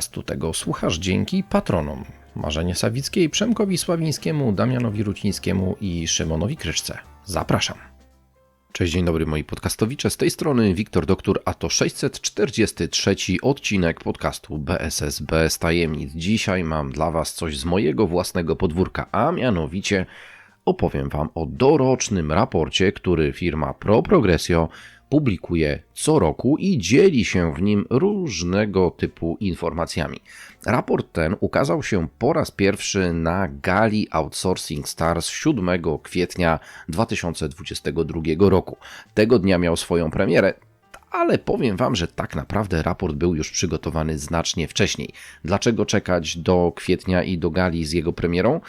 Podcastu tego słuchasz dzięki patronom Marzenie Sawickiej, Przemkowi Sławińskiemu, Damianowi Rucińskiemu i Szymonowi Kryszce. Zapraszam. Cześć, dzień dobry moi podcastowicze. Z tej strony Wiktor Doktor, a to 643 odcinek podcastu BSS bez tajemnic. Dzisiaj mam dla Was coś z mojego własnego podwórka, a mianowicie opowiem Wam o dorocznym raporcie, który firma Pro Progressio publikuje co roku i dzieli się w nim różnego typu informacjami. Raport ten ukazał się po raz pierwszy na gali Outsourcing Stars 7 kwietnia 2022 roku. Tego dnia miał swoją premierę, ale powiem Wam, że tak naprawdę raport był już przygotowany znacznie wcześniej. Dlaczego czekać do kwietnia i do gali z jego premierą?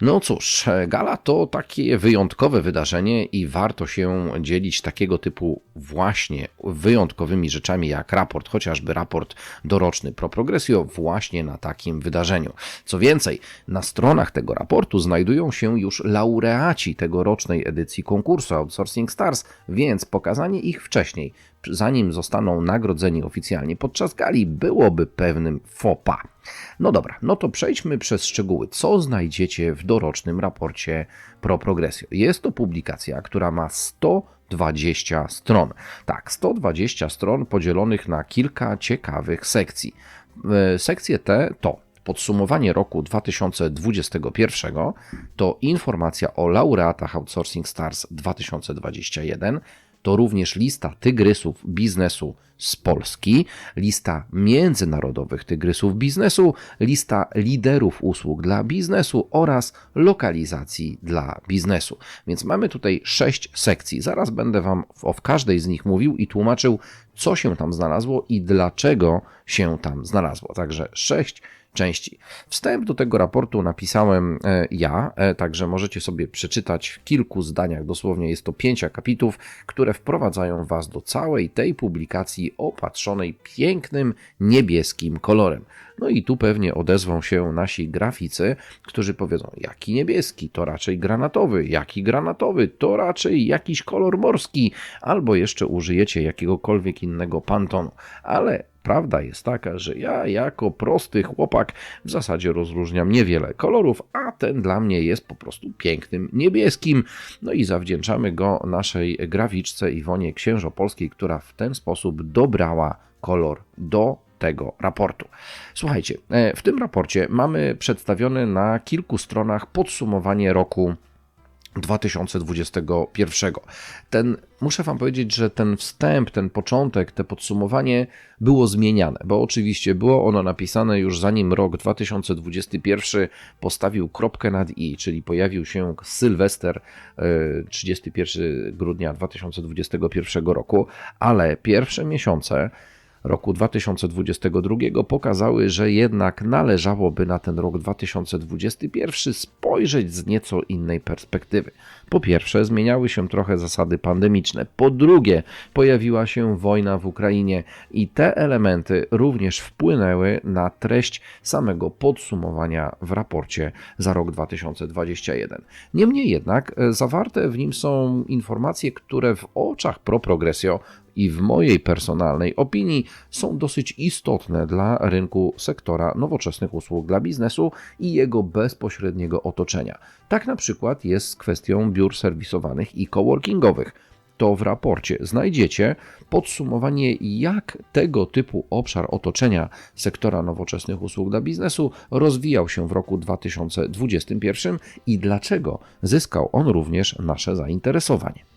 No cóż, gala to takie wyjątkowe wydarzenie i warto się dzielić takiego typu właśnie wyjątkowymi rzeczami jak raport, chociażby raport doroczny Pro Progressio właśnie na takim wydarzeniu. Co więcej, na stronach tego raportu znajdują się już laureaci tegorocznej edycji konkursu Outsourcing Stars, więc pokazanie ich wcześniej zanim zostaną nagrodzeni oficjalnie podczas gali, byłoby pewnym fopa. No dobra, no to przejdźmy przez szczegóły. Co znajdziecie w dorocznym raporcie Pro Progressio? Jest to publikacja, która ma 120 stron. Tak, 120 stron podzielonych na kilka ciekawych sekcji. E, sekcje te to podsumowanie roku 2021 to informacja o laureatach Outsourcing Stars 2021, to również lista tygrysów biznesu z Polski, lista międzynarodowych tygrysów biznesu, lista liderów usług dla biznesu oraz lokalizacji dla biznesu. Więc mamy tutaj sześć sekcji. Zaraz będę Wam o każdej z nich mówił i tłumaczył, co się tam znalazło i dlaczego się tam znalazło. Także sześć części. Wstęp do tego raportu napisałem e, ja, e, także możecie sobie przeczytać w kilku zdaniach, dosłownie jest to pięć akapitów, które wprowadzają Was do całej tej publikacji opatrzonej pięknym niebieskim kolorem. No i tu pewnie odezwą się nasi graficy, którzy powiedzą, jaki niebieski, to raczej granatowy, jaki granatowy, to raczej jakiś kolor morski, albo jeszcze użyjecie jakiegokolwiek innego pantonu. Ale Prawda jest taka, że ja jako prosty chłopak w zasadzie rozróżniam niewiele kolorów, a ten dla mnie jest po prostu pięknym niebieskim. No i zawdzięczamy go naszej graficzce Iwonie Księżopolskiej, która w ten sposób dobrała kolor do tego raportu. Słuchajcie, e, w tym raporcie mamy przedstawione na kilku stronach podsumowanie roku 2021. Ten, muszę Wam powiedzieć, że ten wstęp, ten początek, te podsumowanie było zmieniane, bo oczywiście było ono napisane już zanim rok 2021 postawił kropkę nad i, czyli pojawił się Sylwester 31 e, grudnia 2021 roku, ale pierwsze miesiące roku 2022 pokazały, że jednak należałoby na ten rok 2021 spojrzeć z nieco innej perspektywy. Po pierwsze, zmieniały się trochę zasady pandemiczne. Po drugie, pojawiła się wojna w Ukrainie i te elementy również wpłynęły na treść samego podsumowania w raporcie za rok 2021. Niemniej jednak e, zawarte w nim są informacje, które w oczach Pro Progressio i w mojej personalnej opinii są dosyć istotne dla rynku sektora nowoczesnych usług dla biznesu i jego bezpośredniego otoczenia. Tak na przykład jest z kwestią biur serwisowanych i coworkingowych to w raporcie znajdziecie podsumowanie, jak tego typu obszar otoczenia sektora nowoczesnych usług dla biznesu rozwijał się w roku 2021 i dlaczego zyskał on również nasze zainteresowanie.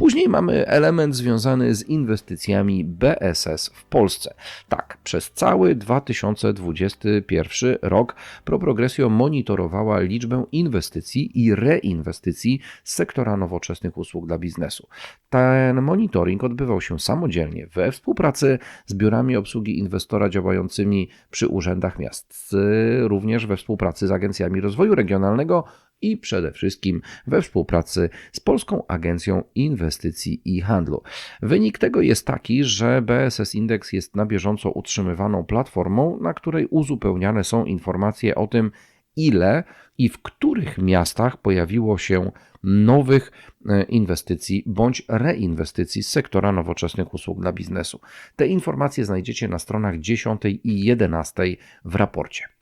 Później mamy element związany z inwestycjami BSS w Polsce. Tak, przez cały 2021 rok ProProgresio monitorowała liczbę inwestycji i reinwestycji z sektora nowoczesnych usług dla biznesu. Ten monitoring odbywał się samodzielnie we współpracy z biurami obsługi inwestora działającymi przy urzędach miast, również we współpracy z agencjami rozwoju regionalnego i przede wszystkim we współpracy z Polską Agencją Inwestycji i Handlu. Wynik tego jest taki, że BSS Index jest na bieżąco utrzymywaną platformą, na której uzupełniane są informacje o tym, ile i w których miastach pojawiło się nowych e, inwestycji bądź reinwestycji z sektora nowoczesnych usług dla biznesu. Te informacje znajdziecie na stronach 10 i 11 w raporcie.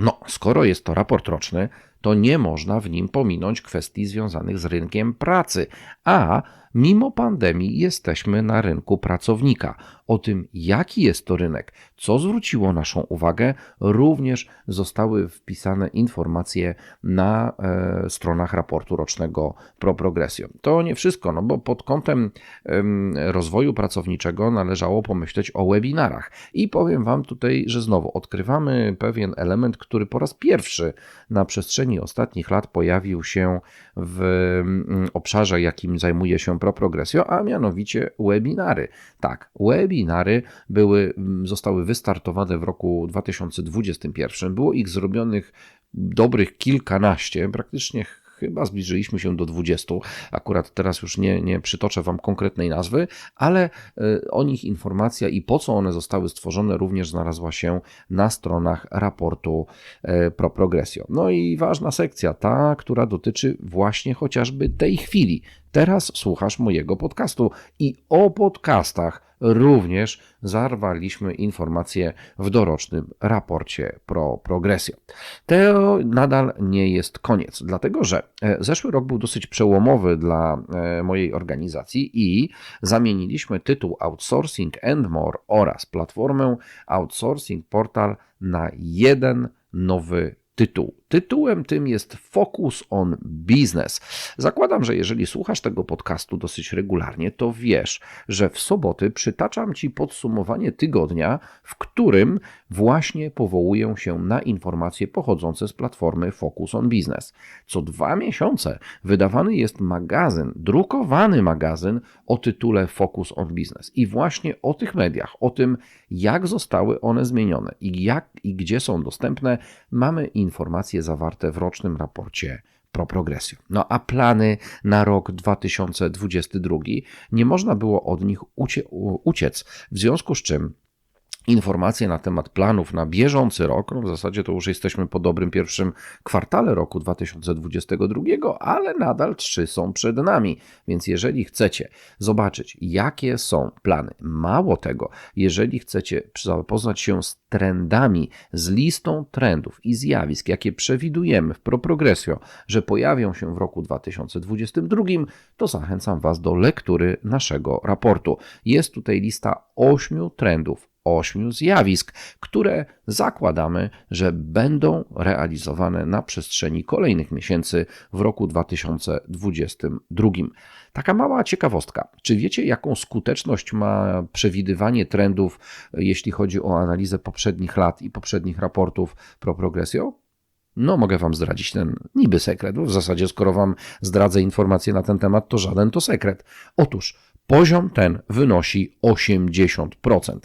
No, skoro jest to raport roczny, to nie można w nim pominąć kwestii związanych z rynkiem pracy, a mimo pandemii jesteśmy na rynku pracownika. O tym, jaki jest to rynek, co zwróciło naszą uwagę, również zostały wpisane informacje na e, stronach raportu rocznego Pro Progresio. To nie wszystko, no bo pod kątem e, rozwoju pracowniczego należało pomyśleć o webinarach. I powiem Wam tutaj, że znowu odkrywamy pewien element, który po raz pierwszy na przestrzeni ostatnich lat pojawił się w obszarze, jakim zajmuje się Pro Progresio, a mianowicie webinary. Tak, webinary były, zostały wystartowane w roku 2021. Było ich zrobionych dobrych kilkanaście, praktycznie chyba zbliżyliśmy się do 20. Akurat teraz już nie, nie przytoczę Wam konkretnej nazwy, ale e, o nich informacja i po co one zostały stworzone również znalazła się na stronach raportu e, Pro Progresio. No i ważna sekcja, ta, która dotyczy właśnie chociażby tej chwili. Teraz słuchasz mojego podcastu i o podcastach również zarwaliśmy informacje w dorocznym raporcie Pro Progresio. To nadal nie jest koniec, dlatego że e, zeszły rok był dosyć przełomowy dla e, mojej organizacji i zamieniliśmy tytuł Outsourcing and More oraz platformę Outsourcing Portal na jeden nowy tytuł. Tytułem tym jest Focus on Business. Zakładam, że jeżeli słuchasz tego podcastu dosyć regularnie, to wiesz, że w soboty przytaczam Ci podsumowanie tygodnia, w którym właśnie powołuję się na informacje pochodzące z platformy Focus on Business. Co dwa miesiące wydawany jest magazyn, drukowany magazyn o tytule Focus on Business. I właśnie o tych mediach, o tym, jak zostały one zmienione i jak i gdzie są dostępne, mamy informacje zawarte w rocznym raporcie Pro Progresio. No a plany na rok 2022 nie można było od nich uciec, w związku z czym informacje na temat planów na bieżący rok. No w zasadzie to już jesteśmy po dobrym pierwszym kwartale roku 2022, ale nadal trzy są przed nami. Więc jeżeli chcecie zobaczyć, jakie są plany, mało tego, jeżeli chcecie zapoznać się z trendami, z listą trendów i zjawisk, jakie przewidujemy w ProProgresio, że pojawią się w roku 2022, to zachęcam Was do lektury naszego raportu. Jest tutaj lista ośmiu trendów ośmiu zjawisk, które zakładamy, że będą realizowane na przestrzeni kolejnych miesięcy w roku 2022. Taka mała ciekawostka. Czy wiecie, jaką skuteczność ma przewidywanie trendów, jeśli chodzi o analizę poprzednich lat i poprzednich raportów pro progresjo? No, mogę Wam zdradzić ten niby sekret, bo w zasadzie, skoro Wam zdradzę informacje na ten temat, to żaden to sekret. Otóż Poziom ten wynosi 80%.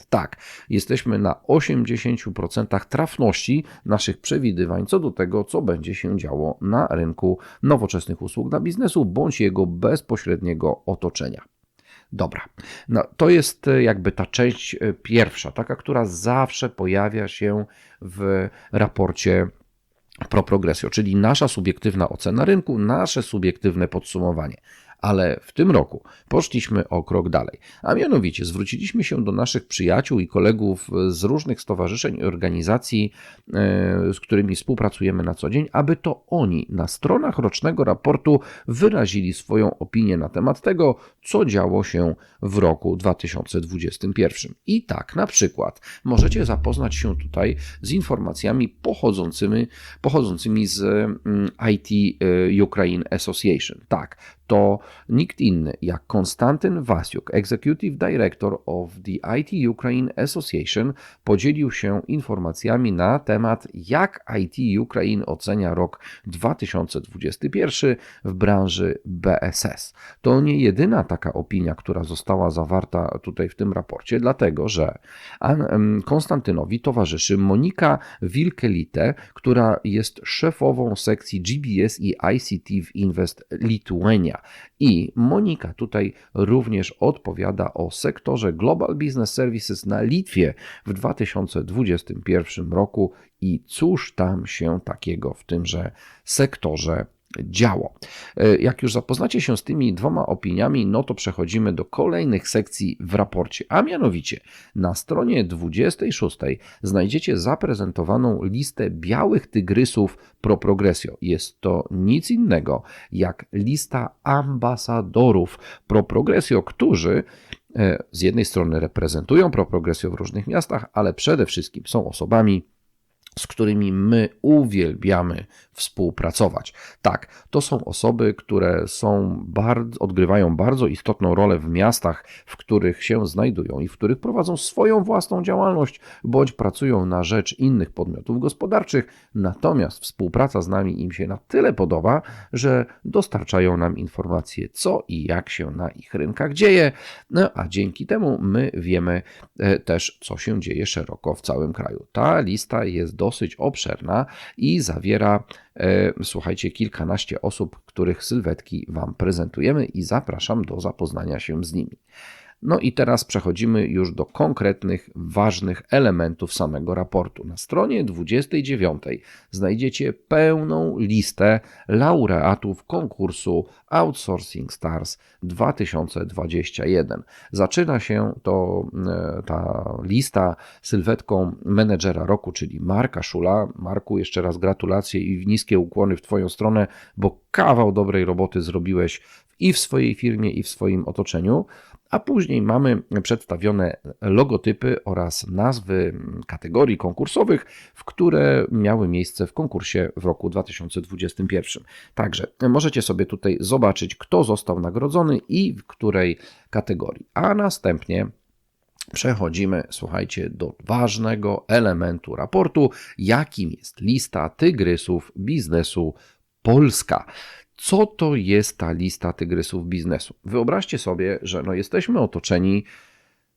Tak, jesteśmy na 80% trafności naszych przewidywań co do tego, co będzie się działo na rynku nowoczesnych usług dla biznesu bądź jego bezpośredniego otoczenia. Dobra, no, to jest e, jakby ta część e, pierwsza, taka, która zawsze pojawia się w raporcie pro progresjo, czyli nasza subiektywna ocena rynku, nasze subiektywne podsumowanie ale w tym roku poszliśmy o krok dalej, a mianowicie zwróciliśmy się do naszych przyjaciół i kolegów z różnych stowarzyszeń i organizacji, e, z którymi współpracujemy na co dzień, aby to oni na stronach rocznego raportu wyrazili swoją opinię na temat tego, co działo się w roku 2021. I tak, na przykład, możecie zapoznać się tutaj z informacjami pochodzącymi, pochodzącymi z mm, IT e, Ukraine Association. Tak, to nikt inny jak Konstantyn Wasiuk, Executive Director of the IT Ukraine Association, podzielił się informacjami na temat, jak IT Ukraine ocenia rok 2021 w branży BSS. To nie jedyna taka opinia, która została zawarta tutaj w tym raporcie, dlatego że Konstantynowi towarzyszy Monika Wilkelite, która jest szefową sekcji GBS i ICT w Invest Lithuania. I Monika tutaj również odpowiada o sektorze Global Business Services na Litwie w 2021 roku. I cóż tam się takiego w tymże sektorze działo. E, jak już zapoznacie się z tymi dwoma opiniami, no to przechodzimy do kolejnych sekcji w raporcie, a mianowicie na stronie 26 znajdziecie zaprezentowaną listę białych tygrysów pro progresio. Jest to nic innego jak lista ambasadorów pro progresio, którzy e, z jednej strony reprezentują pro progresio w różnych miastach, ale przede wszystkim są osobami z którymi my uwielbiamy współpracować. Tak, to są osoby, które są bardzo, odgrywają bardzo istotną rolę w miastach, w których się znajdują i w których prowadzą swoją własną działalność bądź pracują na rzecz innych podmiotów gospodarczych. Natomiast współpraca z nami im się na tyle podoba, że dostarczają nam informacje, co i jak się na ich rynkach dzieje, no, a dzięki temu my wiemy e, też, co się dzieje szeroko w całym kraju. Ta lista jest dosyć obszerna i zawiera, e, słuchajcie, kilkanaście osób, których sylwetki Wam prezentujemy i zapraszam do zapoznania się z nimi. No i teraz przechodzimy już do konkretnych, ważnych elementów samego raportu. Na stronie 29 znajdziecie pełną listę laureatów konkursu Outsourcing Stars 2021. Zaczyna się to, e, ta lista sylwetką menedżera roku, czyli Marka Szula. Marku, jeszcze raz gratulacje i niskie ukłony w Twoją stronę, bo kawał dobrej roboty zrobiłeś i w swojej firmie, i w swoim otoczeniu a później mamy przedstawione logotypy oraz nazwy kategorii konkursowych, w które miały miejsce w konkursie w roku 2021. Także możecie sobie tutaj zobaczyć, kto został nagrodzony i w której kategorii. A następnie przechodzimy, słuchajcie, do ważnego elementu raportu, jakim jest lista tygrysów biznesu Polska co to jest ta lista tygrysów biznesu. Wyobraźcie sobie, że no jesteśmy otoczeni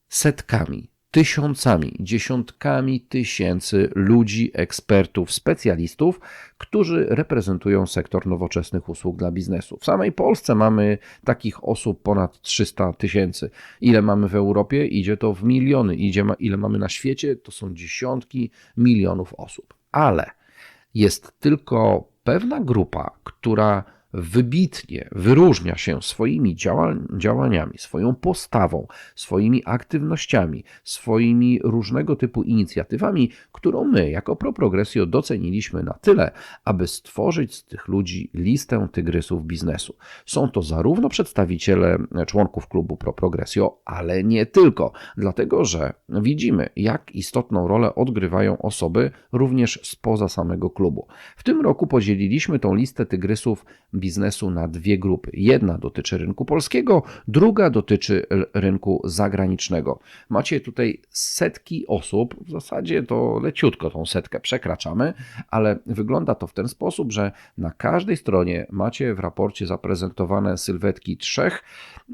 setkami, tysiącami, dziesiątkami tysięcy ludzi, ekspertów, specjalistów, którzy reprezentują sektor nowoczesnych usług dla biznesu. W samej Polsce mamy takich osób ponad 300 tysięcy. Ile mamy w Europie? Idzie to w miliony. Idzie, ile mamy na świecie? To są dziesiątki milionów osób. Ale jest tylko pewna grupa, która wybitnie wyróżnia się swoimi działaniami, swoją postawą, swoimi aktywnościami, swoimi różnego typu inicjatywami, którą my jako ProProgresjo doceniliśmy na tyle, aby stworzyć z tych ludzi listę tygrysów biznesu. Są to zarówno przedstawiciele członków klubu ProProgresjo, ale nie tylko, dlatego że widzimy, jak istotną rolę odgrywają osoby również spoza samego klubu. W tym roku podzieliliśmy tą listę tygrysów biznesu na dwie grupy. Jedna dotyczy rynku polskiego, druga dotyczy rynku zagranicznego. Macie tutaj setki osób, w zasadzie to leciutko tą setkę przekraczamy, ale wygląda to w ten sposób, że na każdej stronie macie w raporcie zaprezentowane sylwetki trzech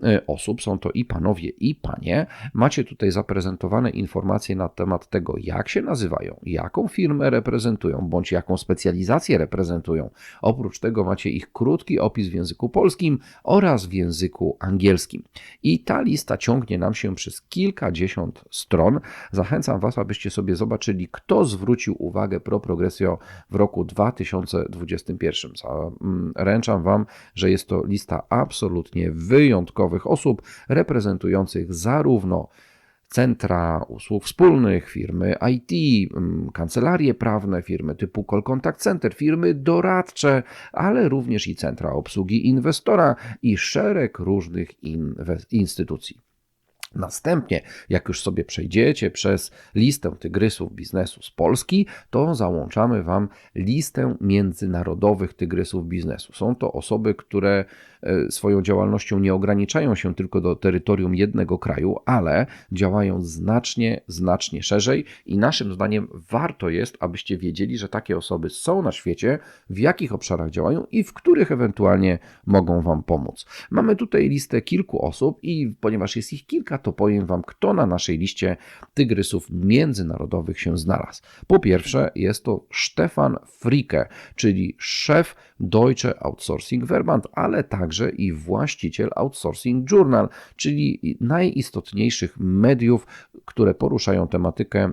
e, osób, są to i panowie, i panie. Macie tutaj zaprezentowane informacje na temat tego, jak się nazywają, jaką firmę reprezentują, bądź jaką specjalizację reprezentują. Oprócz tego macie ich krótki opis w języku polskim oraz w języku angielskim. I ta lista ciągnie nam się przez kilkadziesiąt stron. Zachęcam Was, abyście sobie zobaczyli, kto zwrócił uwagę pro progresjo w roku 2021. Ręczam Wam, że jest to lista absolutnie wyjątkowych osób reprezentujących zarówno centra usług wspólnych, firmy IT, mm, kancelarie prawne, firmy typu Call Contact Center, firmy doradcze, ale również i centra obsługi inwestora i szereg różnych instytucji. Następnie, jak już sobie przejdziecie przez listę tygrysów biznesu z Polski, to załączamy Wam listę międzynarodowych tygrysów biznesu. Są to osoby, które swoją działalnością nie ograniczają się tylko do terytorium jednego kraju, ale działają znacznie, znacznie szerzej i naszym zdaniem warto jest, abyście wiedzieli, że takie osoby są na świecie, w jakich obszarach działają i w których ewentualnie mogą Wam pomóc. Mamy tutaj listę kilku osób i ponieważ jest ich kilka, to powiem Wam, kto na naszej liście tygrysów międzynarodowych się znalazł. Po pierwsze, jest to Stefan Fricke, czyli szef Deutsche Outsourcing Verband, ale także i właściciel Outsourcing Journal, czyli najistotniejszych mediów, które poruszają tematykę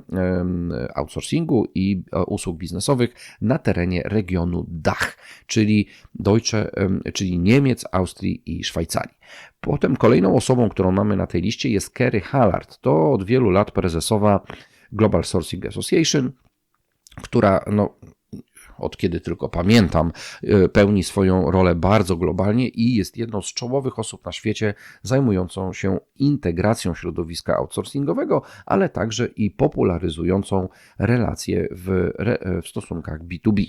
outsourcingu i e, usług biznesowych na terenie regionu Dach, czyli Deutsche, czyli Niemiec, Austrii i Szwajcarii. Potem kolejną osobą, którą mamy na tej liście jest Kerry Hallard. To od wielu lat prezesowa Global Sourcing Association, która no, od kiedy tylko pamiętam, e, pełni swoją rolę bardzo globalnie i jest jedną z czołowych osób na świecie zajmującą się integracją środowiska outsourcingowego, ale także i popularyzującą relacje w, w stosunkach B2B.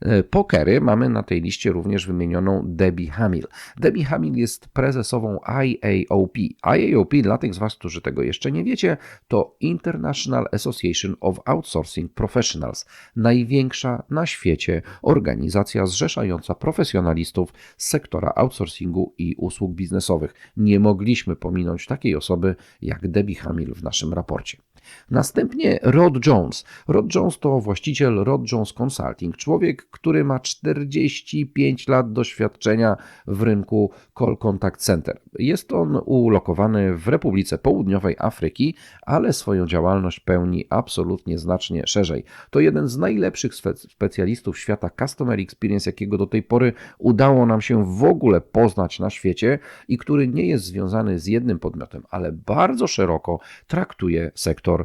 E, pokery mamy na tej liście również wymienioną Debbie Hamill. Debbie Hamill jest prezesową IAOP. IAOP, dla tych z Was, którzy tego jeszcze nie wiecie, to International Association of Outsourcing Professionals, największa na świecie organizacja zrzeszająca profesjonalistów z sektora outsourcingu i usług biznesowych. Nie mogliśmy pominąć takiej osoby jak Debbie Hamill w naszym raporcie. Następnie Rod Jones. Rod Jones to właściciel Rod Jones Consulting, człowiek, który ma 45 lat doświadczenia w rynku Call Contact Center. Jest on ulokowany w Republice Południowej Afryki, ale swoją działalność pełni absolutnie znacznie szerzej. To jeden z najlepszych specjalistów świata Customer Experience, jakiego do tej pory udało nam się w ogóle poznać na świecie i który nie jest związany z jednym podmiotem, ale bardzo szeroko traktuje sektor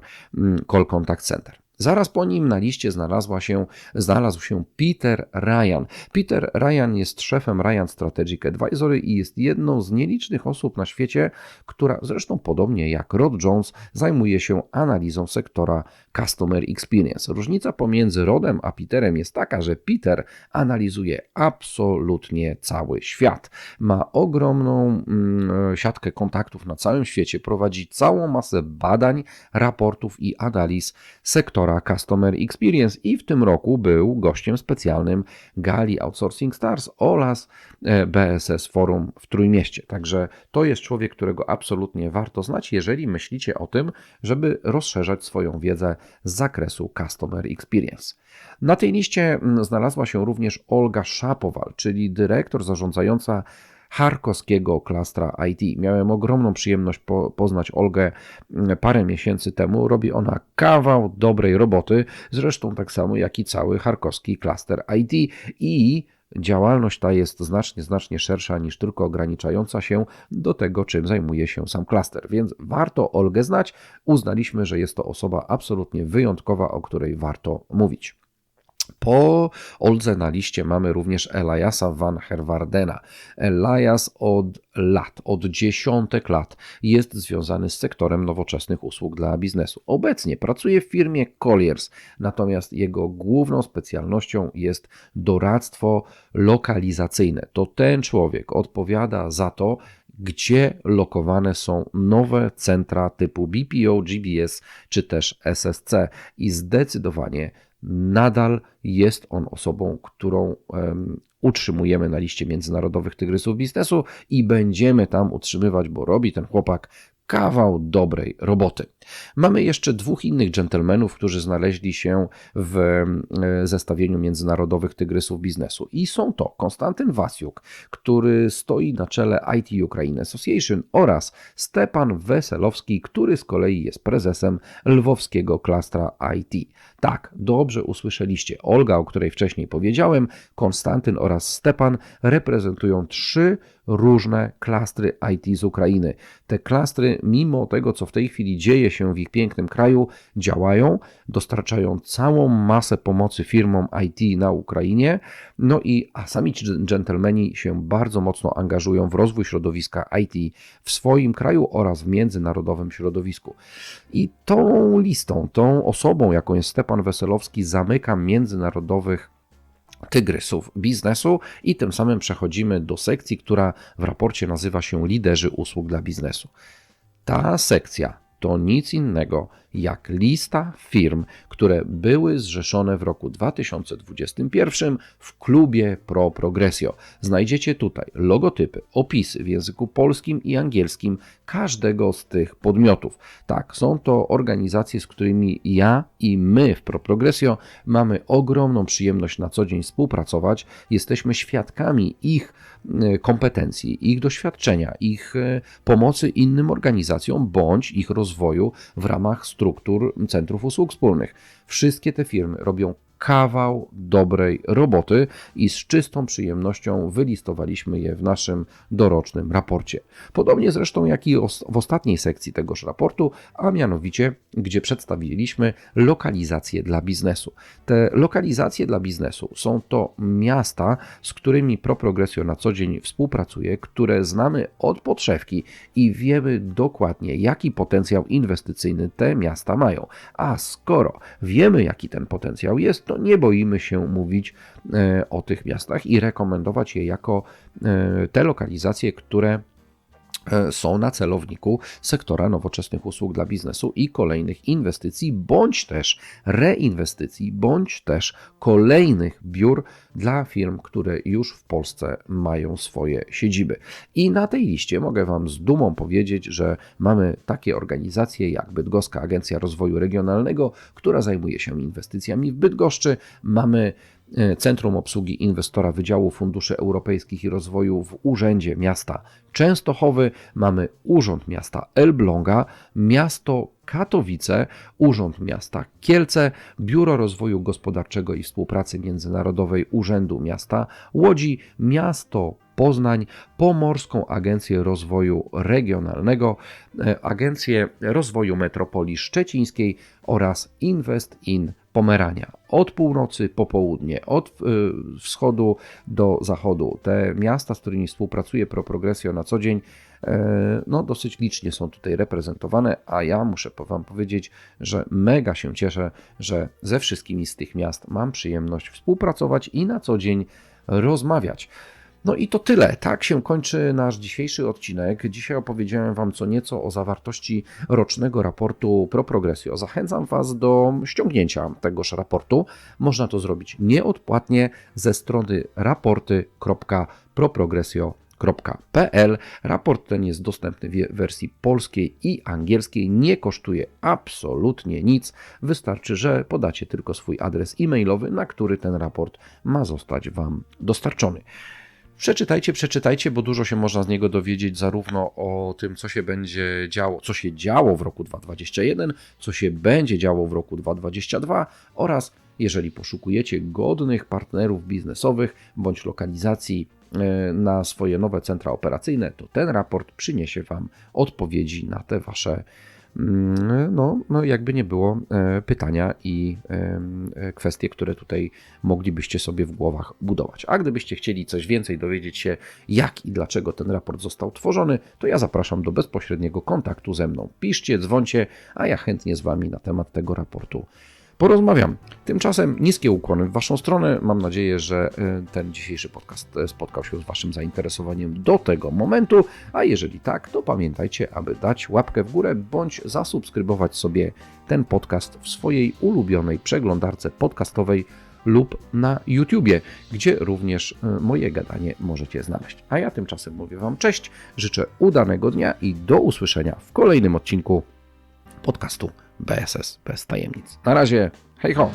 Call Contact Center. Zaraz po nim na liście znalazła się, znalazł się Peter Ryan. Peter Ryan jest szefem Ryan Strategic Advisory i jest jedną z nielicznych osób na świecie, która zresztą podobnie jak Rod Jones zajmuje się analizą sektora Customer Experience. Różnica pomiędzy Rodem a Peterem jest taka, że Peter analizuje absolutnie cały świat. Ma ogromną mm, siatkę kontaktów na całym świecie, prowadzi całą masę badań, raportów i analiz sektora Customer Experience i w tym roku był gościem specjalnym Gali Outsourcing Stars oraz e, BSS Forum w Trójmieście. Także to jest człowiek, którego absolutnie warto znać, jeżeli myślicie o tym, żeby rozszerzać swoją wiedzę z zakresu Customer Experience. Na tej liście mm, znalazła się również Olga Szapowal, czyli dyrektor zarządzająca charkowskiego klastra IT. Miałem ogromną przyjemność po, poznać Olgę mm, parę miesięcy temu. Robi ona kawał dobrej roboty, zresztą tak samo jak i cały charkowski klaster IT i Działalność ta jest znacznie, znacznie szersza niż tylko ograniczająca się do tego, czym zajmuje się sam klaster, więc warto Olgę znać. Uznaliśmy, że jest to osoba absolutnie wyjątkowa, o której warto mówić. Po Oldze na liście mamy również Eliasa van Herwardena. Elias od lat, od dziesiątek lat jest związany z sektorem nowoczesnych usług dla biznesu. Obecnie pracuje w firmie Colliers, natomiast jego główną specjalnością jest doradztwo lokalizacyjne. To ten człowiek odpowiada za to, gdzie lokowane są nowe centra typu BPO, GBS czy też SSC i zdecydowanie nadal jest on osobą, którą utrzymujemy na liście międzynarodowych tygrysów biznesu i będziemy tam utrzymywać, bo robi ten chłopak kawał dobrej roboty. Mamy jeszcze dwóch innych dżentelmenów, którzy znaleźli się w e, zestawieniu międzynarodowych tygrysów biznesu. I są to Konstantyn Wasiuk, który stoi na czele IT Ukraine Association oraz Stepan Weselowski, który z kolei jest prezesem lwowskiego klastra IT. Tak, dobrze usłyszeliście. Olga, o której wcześniej powiedziałem, Konstantyn oraz Stepan reprezentują trzy różne klastry IT z Ukrainy. Te klastry, mimo tego, co w tej chwili dzieje się w ich pięknym kraju, działają, dostarczają całą masę pomocy firmom IT na Ukrainie, no i a sami dżentelmeni się bardzo mocno angażują w rozwój środowiska IT w swoim kraju oraz w międzynarodowym środowisku. I tą listą, tą osobą, jaką jest Stepan Weselowski, zamyka międzynarodowych tygrysów biznesu i tym samym przechodzimy do sekcji, która w raporcie nazywa się Liderzy usług dla biznesu. Ta sekcja to nic innego jak lista firm, które były zrzeszone w roku 2021 w klubie Pro Progressio. Znajdziecie tutaj logotypy, opisy w języku polskim i angielskim każdego z tych podmiotów. Tak, są to organizacje, z którymi ja i my w Pro Progressio mamy ogromną przyjemność na co dzień współpracować. Jesteśmy świadkami ich e, kompetencji, ich doświadczenia, ich e, pomocy innym organizacjom bądź ich rozwoju w ramach struktur centrów usług wspólnych. Wszystkie te firmy robią kawał dobrej roboty i z czystą przyjemnością wylistowaliśmy je w naszym dorocznym raporcie. Podobnie zresztą jak i w ostatniej sekcji tegoż raportu, a mianowicie, gdzie przedstawiliśmy lokalizacje dla biznesu. Te lokalizacje dla biznesu są to miasta, z którymi ProProgresjo na co dzień współpracuje, które znamy od podszewki i wiemy dokładnie, jaki potencjał inwestycyjny te miasta mają. A skoro wiemy, jaki ten potencjał jest, to nie boimy się mówić e, o tych miastach i rekomendować je jako e, te lokalizacje, które są na celowniku sektora nowoczesnych usług dla biznesu i kolejnych inwestycji, bądź też reinwestycji, bądź też kolejnych biur dla firm, które już w Polsce mają swoje siedziby. I na tej liście mogę Wam z dumą powiedzieć, że mamy takie organizacje jak Bydgoska Agencja Rozwoju Regionalnego, która zajmuje się inwestycjami w Bydgoszczy. Mamy e, Centrum Obsługi Inwestora Wydziału Funduszy Europejskich i Rozwoju w Urzędzie Miasta Częstochowy, mamy Urząd Miasta Elbląga, Miasto Katowice, Urząd Miasta Kielce, Biuro Rozwoju Gospodarczego i Współpracy Międzynarodowej Urzędu Miasta Łodzi, Miasto Poznań, Pomorską Agencję Rozwoju Regionalnego, e, Agencję Rozwoju Metropolii Szczecińskiej oraz Invest in Pomerania. Od północy po południe, od y, wschodu do zachodu. Te miasta, z którymi współpracuje ProProgresjo na co dzień, e, no dosyć licznie są tutaj reprezentowane, a ja muszę Wam powiedzieć, że mega się cieszę, że ze wszystkimi z tych miast mam przyjemność współpracować i na co dzień rozmawiać. No i to tyle. Tak się kończy nasz dzisiejszy odcinek. Dzisiaj opowiedziałem Wam co nieco o zawartości rocznego raportu ProProgresjo. Zachęcam Was do ściągnięcia tegoż raportu. Można to zrobić nieodpłatnie ze strony raporty.proprogresjo.pl. Raport ten jest dostępny w wersji polskiej i angielskiej. Nie kosztuje absolutnie nic. Wystarczy, że podacie tylko swój adres e-mailowy, na który ten raport ma zostać Wam dostarczony. Przeczytajcie, przeczytajcie, bo dużo się można z niego dowiedzieć, zarówno o tym, co się będzie działo, co się działo w roku 2021, co się będzie działo w roku 2022 oraz jeżeli poszukujecie godnych partnerów biznesowych bądź lokalizacji e, na swoje nowe centra operacyjne, to ten raport przyniesie Wam odpowiedzi na te Wasze no, no jakby nie było e, pytania i e, kwestie, które tutaj moglibyście sobie w głowach budować. A gdybyście chcieli coś więcej dowiedzieć się, jak i dlaczego ten raport został tworzony, to ja zapraszam do bezpośredniego kontaktu ze mną. Piszcie, dzwońcie, a ja chętnie z Wami na temat tego raportu porozmawiam. Tymczasem niskie ukłony w Waszą stronę. Mam nadzieję, że e, ten dzisiejszy podcast e, spotkał się z Waszym zainteresowaniem do tego momentu, a jeżeli tak, to pamiętajcie, aby dać łapkę w górę bądź zasubskrybować sobie ten podcast w swojej ulubionej przeglądarce podcastowej lub na YouTubie, gdzie również e, moje gadanie możecie znaleźć. A ja tymczasem mówię Wam cześć, życzę udanego dnia i do usłyszenia w kolejnym odcinku podcastu BSS bez tajemnic. Na razie, hej ho!